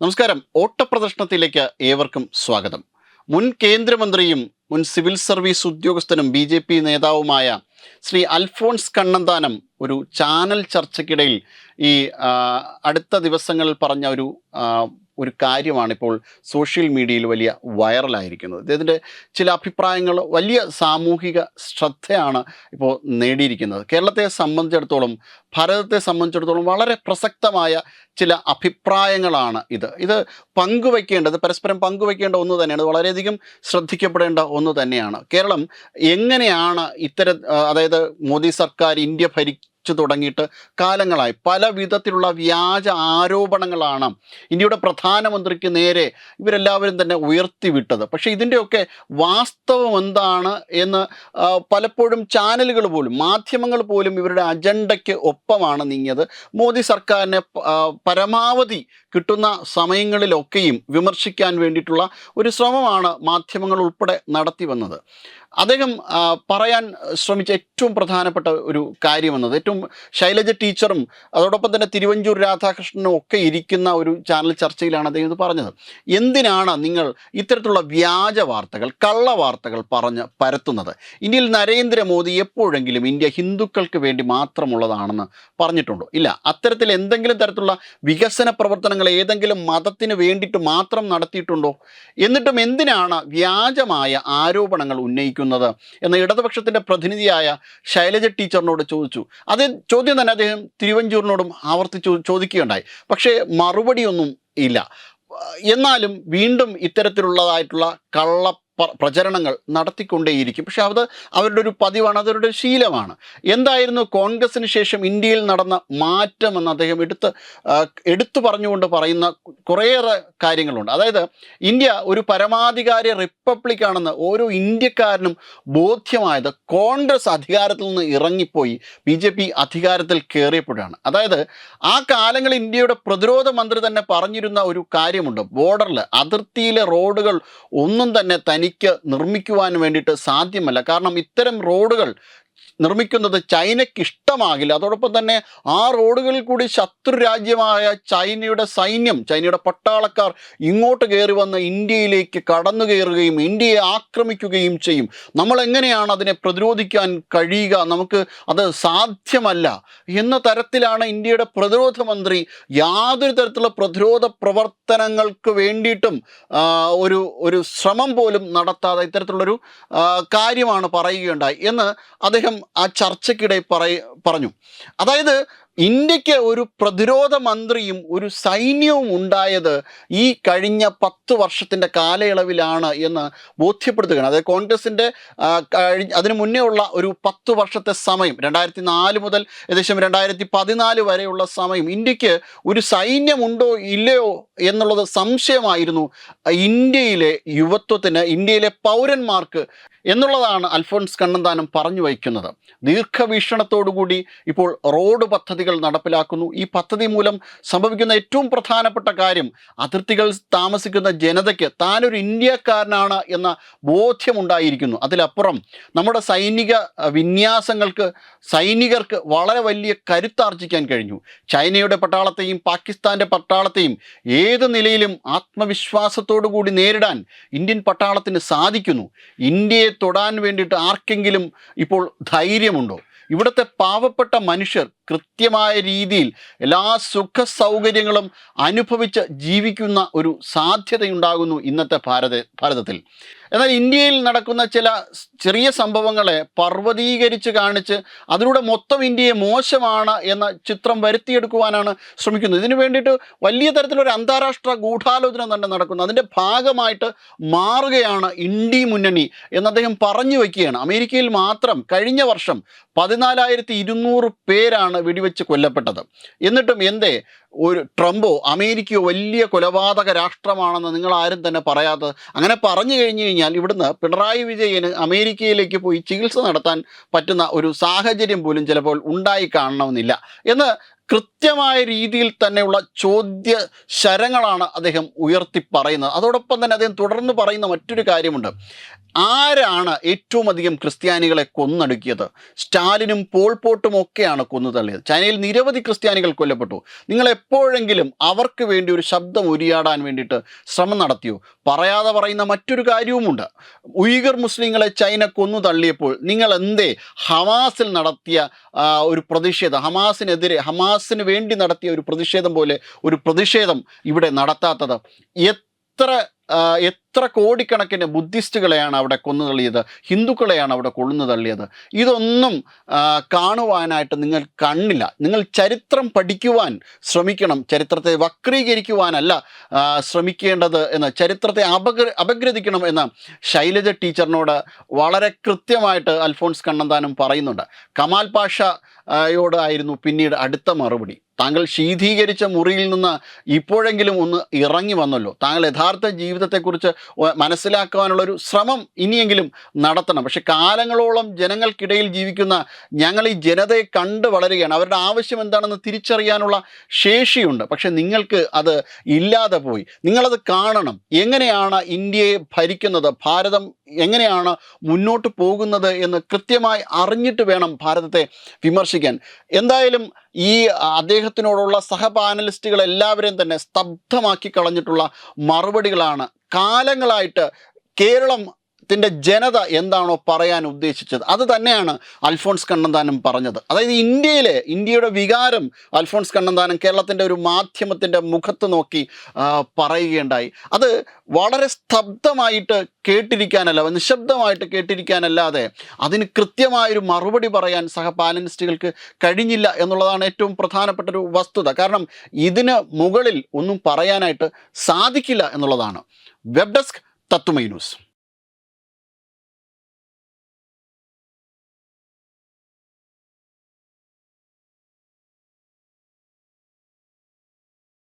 നമസ്കാരം. ഓട്ടപ്രദർശനത്തിലേക്ക് ഏവർക്കും സ്വാഗതം. മുൻ കേന്ദ്രമന്ത്രിയും മുൻ സിവിൽ സർവീസ് ഉദ്യോഗസ്ഥനും ബി ജെ പി നേതാവുമായ ശ്രീ അൽഫോൺസ് കണ്ണന്താനം ഒരു ചാനൽ ചർച്ചയ്ക്കിടയിൽ ഈ അടുത്ത ദിവസങ്ങളിൽ പറഞ്ഞ ഒരു ഒരു കാര്യമാണ് ഇപ്പോൾ സോഷ്യൽ മീഡിയയിൽ വലിയ വൈറലായിരിക്കുന്നത്. ഇദ്ദേഹത്തിന്റെ ചില അഭിപ്രായങ്ങൾ വലിയ സാമൂഹിക ശ്രദ്ധയാണ് ഇപ്പോൾ നേടിയിരിക്കുന്നത്. കേരളത്തെ സംബന്ധിച്ചിടത്തോളം ഭാരതത്തെ സംബന്ധിച്ചിടത്തോളം വളരെ പ്രസക്തമായ ചില അഭിപ്രായങ്ങളാണ് ഇത്. ഇത് പങ്കുവയ്ക്കേണ്ടത് പരസ്പരം പങ്കുവയ്ക്കേണ്ട ഒന്ന് തന്നെയാണ്. വളരെയധികം ശ്രദ്ധിക്കപ്പെടേണ്ട ഒന്ന് തന്നെയാണ്. കേരളം എങ്ങനെയാണ് ഇത്തരം അതായത് മോദി സർക്കാർ ഇന്ത്യ ഭരിച്ചു തുടങ്ങിയിട്ട് കാലങ്ങളായി. പല വിധത്തിലുള്ള വ്യാജ ആരോപണങ്ങളാണ് ഇന്ത്യയുടെ പ്രധാനമന്ത്രിക്ക് നേരെ ഇവരെല്ലാവരും തന്നെ ഉയർത്തിവിട്ടത്. പക്ഷേ ഇതിന്റെയൊക്കെ വാസ്തവം എന്താണ് എന്ന് പലപ്പോഴും ചാനലുകൾ പോലും മാധ്യമങ്ങൾ പോലും ഇവരുടെ അജണ്ടയ്ക്ക് ഒപ്പമാണ് നീങ്ങിയത്. മോദി സർക്കാരിനെ പരമാവധി കിട്ടുന്ന സമയങ്ങളിലൊക്കെയും വിമർശിക്കാൻ വേണ്ടിയിട്ടുള്ള ഒരു ശ്രമമാണ് മാധ്യമങ്ങൾ ഉൾപ്പെടെ നടത്തി വന്നത്. അദ്ദേഹം പറയാൻ ശ്രമിച്ച ഏറ്റവും പ്രധാനപ്പെട്ട ഒരു കാര്യമെന്നത് ഏറ്റവും ശൈലജ ടീച്ചറും അതോടൊപ്പം തന്നെ തിരുവഞ്ചൂർ രാധാകൃഷ്ണനും ഒക്കെ ഇരിക്കുന്ന ഒരു ചാനൽ ചർച്ചയിലാണ് അദ്ദേഹം ഇത് പറഞ്ഞത്. എന്തിനാണ് നിങ്ങൾ ഇത്തരത്തിലുള്ള വ്യാജ വാർത്തകൾ കള്ള വാർത്തകൾ പറഞ്ഞ് പരത്തുന്നത്? ഇന്ത്യയിൽ നരേന്ദ്രമോദി എപ്പോഴെങ്കിലും ഇന്ത്യ ഹിന്ദുക്കൾക്ക് വേണ്ടി മാത്രമുള്ളതാണെന്ന് പറഞ്ഞിട്ടുണ്ടോ? ഇല്ല. അത്തരത്തിൽ എന്തെങ്കിലും തരത്തിലുള്ള വികസന പ്രവർത്തനങ്ങൾ ഏതെങ്കിലും മതത്തിന് വേണ്ടിയിട്ട് മാത്രം നടത്തിയിട്ടുണ്ടോ? എന്നിട്ടും എന്തിനാണ് വ്യാജമായ ആരോപണങ്ങൾ ഉന്നയിക്കുന്നത്? എന്ന ഇടതുപക്ഷത്തിന്റെ പ്രതിനിധിയായ ശൈലജ ടീച്ചറിനോട് ചോദിച്ചു. അത് ചോദ്യം ചോദ്യം തന്നെ അദ്ദേഹം തിരുവഞ്ചൂരിനോടും ആവർത്തിച്ചു ചോദിക്കുകയുണ്ടായി. പക്ഷേ മറുപടിയൊന്നും ഇല്ല. എന്നാലും വീണ്ടും ഇത്തരത്തിലുള്ളതായിട്ടുള്ള കള്ള പ്രചരണങ്ങൾ നടത്തിക്കൊണ്ടേയിരിക്കും. പക്ഷെ അത് അവരുടെ ഒരു പതിവാണ് ഒരു ശീലമാണ്. എന്തായിരുന്നു കോൺഗ്രസിന് ശേഷം ഇന്ത്യയിൽ നടന്ന മാറ്റമെന്ന് അദ്ദേഹം എടുത്ത് എടുത്തു പറഞ്ഞുകൊണ്ട് പറയുന്ന കുറേയേറെ കാര്യങ്ങളുണ്ട്. അതായത് ഇന്ത്യ ഒരു പരമാധികാര റിപ്പബ്ലിക്കാണെന്ന് ഓരോ ഇന്ത്യക്കാരനും ബോധ്യമായത് കോൺഗ്രസ് അധികാരത്തിൽ നിന്ന് ഇറങ്ങിപ്പോയി ബി ജെ പി അധികാരത്തിൽ കയറിയപ്പോഴാണ്. അതായത് ആ കാലങ്ങളിൽ ഇന്ത്യയുടെ പ്രതിരോധ മന്ത്രി തന്നെ പറഞ്ഞിരുന്ന ഒരു കാര്യമുണ്ട്. ബോർഡറിൽ അതിർത്തിയിലെ റോഡുകൾ ഒന്നും തന്നെ തനിക്ക് നിർമ്മിക്കുവാൻ വേണ്ടിയിട്ട് സാധ്യമല്ല. കാരണം ഇത്തരം റോഡുകൾ നിർമ്മിക്കുന്നത് ചൈനയ്ക്ക് ഇഷ്ടമാകില്ല. അതോടൊപ്പം തന്നെ ആ റോഡുകളിൽ കൂടി ശത്രു രാജ്യമായ ചൈനയുടെ സൈന്യം ചൈനയുടെ പട്ടാളക്കാർ ഇങ്ങോട്ട് കയറി വന്ന് ഇന്ത്യയിലേക്ക് കടന്നു കയറുകയും ഇന്ത്യയെ ആക്രമിക്കുകയും ചെയ്യും. നമ്മൾ എങ്ങനെയാണ് അതിനെ പ്രതിരോധിക്കാൻ കഴിയുക? നമുക്ക് അത് സാധ്യമല്ല. എന്ന തരത്തിലാണ് ഇന്ത്യയുടെ പ്രതിരോധ മന്ത്രി യാതൊരു തരത്തിലുള്ള പ്രതിരോധ പ്രവർത്തനങ്ങൾക്ക് വേണ്ടിയിട്ടും ഒരു ഒരു ശ്രമം പോലും നടത്താതെ ഇത്തരത്തിലുള്ളൊരു കാര്യമാണ് പറയുകയുണ്ടായി. എന്ന് അദ്ദേഹം ആ ചർച്ചയ്ക്കിടെ പറയ പറഞ്ഞു. അതായത് ഇന്ത്യയ്ക്ക് ഒരു പ്രതിരോധ മന്ത്രിയും ഒരു സൈന്യവും ഉണ്ടായത് ഈ കഴിഞ്ഞ പത്ത് വർഷത്തിന്റെ കാലയളവിലാണ് എന്ന് ബോധ്യപ്പെടുത്തുകയാണ്. അതായത് കോൺഗ്രസിന്റെ അതിന് മുന്നേ ഉള്ള ഒരു പത്ത് വർഷത്തെ സമയം രണ്ടായിരത്തി നാല് മുതൽ ഏകദേശം രണ്ടായിരത്തി പതിനാല് വരെയുള്ള സമയം ഇന്ത്യയ്ക്ക് ഒരു സൈന്യമുണ്ടോ ഇല്ലയോ എന്നുള്ളത് സംശയമായിരുന്നു ഇന്ത്യയിലെ യുവത്വത്തിന് ഇന്ത്യയിലെ പൗരന്മാർക്ക് എന്നുള്ളതാണ് അൽഫോൺസ് കണ്ണന്താനം പറഞ്ഞു വയ്ക്കുന്നത്. ദീർഘവീക്ഷണത്തോടുകൂടി ഇപ്പോൾ റോഡ് പദ്ധതികൾ നടപ്പിലാക്കുന്നു. ഈ പദ്ധതി മൂലം സംഭവിക്കുന്ന ഏറ്റവും പ്രധാനപ്പെട്ട കാര്യം അതിർത്തികൾ താമസിക്കുന്ന ജനതയ്ക്ക് താനൊരു ഇന്ത്യക്കാരനാണ് എന്ന ബോധ്യമുണ്ടായിരിക്കുന്നു. അതിലപ്പുറം നമ്മുടെ സൈനിക വിന്യാസങ്ങൾക്ക് സൈനികർക്ക് വളരെ വലിയ കരുത്താർജിക്കാൻ കഴിഞ്ഞു. ചൈനയുടെ പട്ടാളത്തെയും പാകിസ്ഥാന്റെ പട്ടാളത്തെയും ഏത് നിലയിലും ആത്മവിശ്വാസത്തോടു കൂടി നേരിടാൻ ഇന്ത്യൻ പട്ടാളത്തിന് സാധിക്കുന്നു. ഇന്ത്യയെ തൊടാൻ വേണ്ടിയിട്ട് ആർക്കെങ്കിലും ഇപ്പോൾ ധൈര്യമുണ്ടോ? ഇവിടുത്തെ പാവപ്പെട്ട മനുഷ്യർ കൃത്യമായ രീതിയിൽ എല്ലാ സുഖ സൗകര്യങ്ങളും അനുഭവിച്ച് ജീവിക്കുന്ന ഒരു സാധ്യതയുണ്ടാകുന്നു ഇന്നത്തെ ഭാരത ഭാരതത്തിൽ. എന്നാൽ ഇന്ത്യയിൽ നടക്കുന്ന ചില ചെറിയ സംഭവങ്ങളെ പർവതീകരിച്ച് കാണിച്ച് അതിലൂടെ മൊത്തം ഇന്ത്യയെ മോശമാണ് എന്ന ചിത്രം വരുത്തിയെടുക്കുവാനാണ് ശ്രമിക്കുന്നത്. ഇതിനു വേണ്ടിയിട്ട് വലിയ തരത്തിലൊരു അന്താരാഷ്ട്ര ഗൂഢാലോചന തന്നെ നടക്കുന്നു. അതിന്റെ ഭാഗമായിട്ട് മാറുകയാണ് ഇന്ത്യ മുന്നണി എന്ന് അദ്ദേഹം പറഞ്ഞു വയ്ക്കുകയാണ്. അമേരിക്കയിൽ മാത്രം കഴിഞ്ഞ വർഷം പതിനാലായിരത്തി ഇരുന്നൂറ് പേരാണ് വെടിവെച്ച് കൊല്ലപ്പെട്ടത്. എന്നിട്ടും എന്തേ? ഒരു ട്രംപോ അമേരിക്കയോ വലിയ കൊലപാതക രാഷ്ട്രമാണെന്ന് നിങ്ങൾ ആരും തന്നെ പറയാത്തത് അങ്ങനെ പറഞ്ഞു കഴിഞ്ഞു കഴിഞ്ഞാൽ ഇവിടുന്ന് പിണറായി വിജയന് അമേരിക്കയിലേക്ക് പോയി ചികിത്സ നടത്താൻ പറ്റുന്ന ഒരു സാഹചര്യം പോലും ചിലപ്പോൾ ഉണ്ടായി കാണണമെന്നില്ല. എന്ന് കൃത്യമായ രീതിയിൽ തന്നെയുള്ള ചോദ്യ ശരങ്ങളാണ് അദ്ദേഹം ഉയർത്തി പറയുന്നത് അതോടൊപ്പം തന്നെ അദ്ദേഹം തുടർന്ന് പറയുന്ന മറ്റൊരു കാര്യമുണ്ട്. ആരാണ് ഏറ്റവും അധികം ക്രിസ്ത്യാനികളെ കൊന്നടുക്കിയത്? സ്റ്റാലിനും പോൾ പോട്ടും ഒക്കെയാണ് കൊന്നു തള്ളിയത് ചൈനയിൽ നിരവധി ക്രിസ്ത്യാനികൾ കൊല്ലപ്പെട്ടു. നിങ്ങൾ എപ്പോഴെങ്കിലും അവർക്ക് വേണ്ടി ഒരു ശബ്ദം ഉരിയാടാൻ വേണ്ടിയിട്ട് ശ്രമം നടത്തിയോ? പറയാതെ പറയുന്ന മറ്റൊരു കാര്യവുമുണ്ട്. ഉയ്ഗർ മുസ്ലിങ്ങളെ ചൈന കൊന്നു തള്ളിയപ്പോൾ നിങ്ങൾ എന്തേ ഹമാസിൽ നടത്തിയ ഒരു പ്രതിഷേധം ഹമാസിനെതിരെ ഹമാസിന് വേണ്ടി നടത്തിയ ഒരു പ്രതിഷേധം പോലെ ഒരു പ്രതിഷേധം ഇവിടെ നടത്താത്തത്. എത്ര എത്ര കോടിക്കണക്കിന് ബുദ്ധിസ്റ്റുകളെയാണ് അവിടെ കൊന്നു തള്ളിയത് ഹിന്ദുക്കളെയാണ് അവിടെ കൊള്ളുന്നു തള്ളിയത്. ഇതൊന്നും കാണുവാനായിട്ട് നിങ്ങൾ കണ്ണില്ല. നിങ്ങൾ ചരിത്രം പഠിക്കുവാൻ ശ്രമിക്കണം. ചരിത്രത്തെ വക്രീകരിക്കുവാനല്ല ശ്രമിക്കേണ്ടത് എന്ന് ചരിത്രത്തെ അപഗ്ര അപഗ്രഥിക്കണം എന്ന് ശൈലജ ടീച്ചറിനോട് വളരെ കൃത്യമായിട്ട് അൽഫോൺസ് കണ്ണന്താനം പറയുന്നുണ്ട്. കമാൽ പാഷ യോടായിരുന്നു പിന്നീട് അടുത്ത മറുപടി. താങ്കൾ ശീതീകരിച്ച മുറിയിൽ നിന്ന് ഇപ്പോഴെങ്കിലും ഒന്ന് ഇറങ്ങി വന്നല്ലോ. താങ്കൾ യഥാർത്ഥ ജീവിതത്തെക്കുറിച്ച് മനസ്സിലാക്കുവാനുള്ളൊരു ശ്രമം ഇനിയെങ്കിലും നടത്തണം. പക്ഷെ കാലങ്ങളോളം ജനങ്ങൾക്കിടയിൽ ജീവിക്കുന്ന ഞങ്ങൾ ഈ ജനതയെ കണ്ട് വളരുകയാണ്. അവരുടെ ആവശ്യം എന്താണെന്ന് തിരിച്ചറിയാനുള്ള ശേഷിയുണ്ട്. പക്ഷെ നിങ്ങൾക്ക് അത് ഇല്ലാതെ പോയി. നിങ്ങളത് കാണണം. എങ്ങനെയാണ് ഇന്ത്യയെ ഭരിക്കുന്നത്? ഭാരതം എങ്ങനെയാണ് മുന്നോട്ട് പോകുന്നത് എന്ന് കൃത്യമായി അറിഞ്ഞിട്ട് വേണം ഭാരതത്തെ വിമർശിക്കാൻ. എന്തായാലും ഈ അദ്ദേഹത്തിനോടുള്ള സഹപാനലിസ്റ്റുകൾ എല്ലാവരെയും തന്നെ സ്തബ്ധമാക്കി കളഞ്ഞിട്ടുള്ള മറുപടികളാണ് കാലങ്ങളായിട്ട് കേരളം ത്തിന്റെ ജനത എന്താണോ പറയാൻ ഉദ്ദേശിച്ചത്. അത് തന്നെയാണ് അൽഫോൺസ് കണ്ണന്താനം പറഞ്ഞത്. അതായത് ഇന്ത്യയിലെ ഇന്ത്യയുടെ വികാരം അൽഫോൺസ് കണ്ണന്താനം കേരളത്തിന്റെ ഒരു മാധ്യമത്തിന്റെ മുഖത്ത് നോക്കി പറയുകയുണ്ടായി. അത് വളരെ സ്തബ്ധമായിട്ട് കേട്ടിരിക്കാനല്ല നിശബ്ദമായിട്ട് കേട്ടിരിക്കാനല്ലാതെ അതിന് കൃത്യമായൊരു മറുപടി പറയാൻ സഹപാനലിസ്റ്റുകൾക്ക് കഴിഞ്ഞില്ല എന്നുള്ളതാണ് ഏറ്റവും പ്രധാനപ്പെട്ട ഒരു വസ്തുത. കാരണം ഇതിന് മുകളിൽ ഒന്നും പറയാനായിട്ട് സാധിക്കില്ല എന്നുള്ളതാണ്. Web desk Tatwamayi news.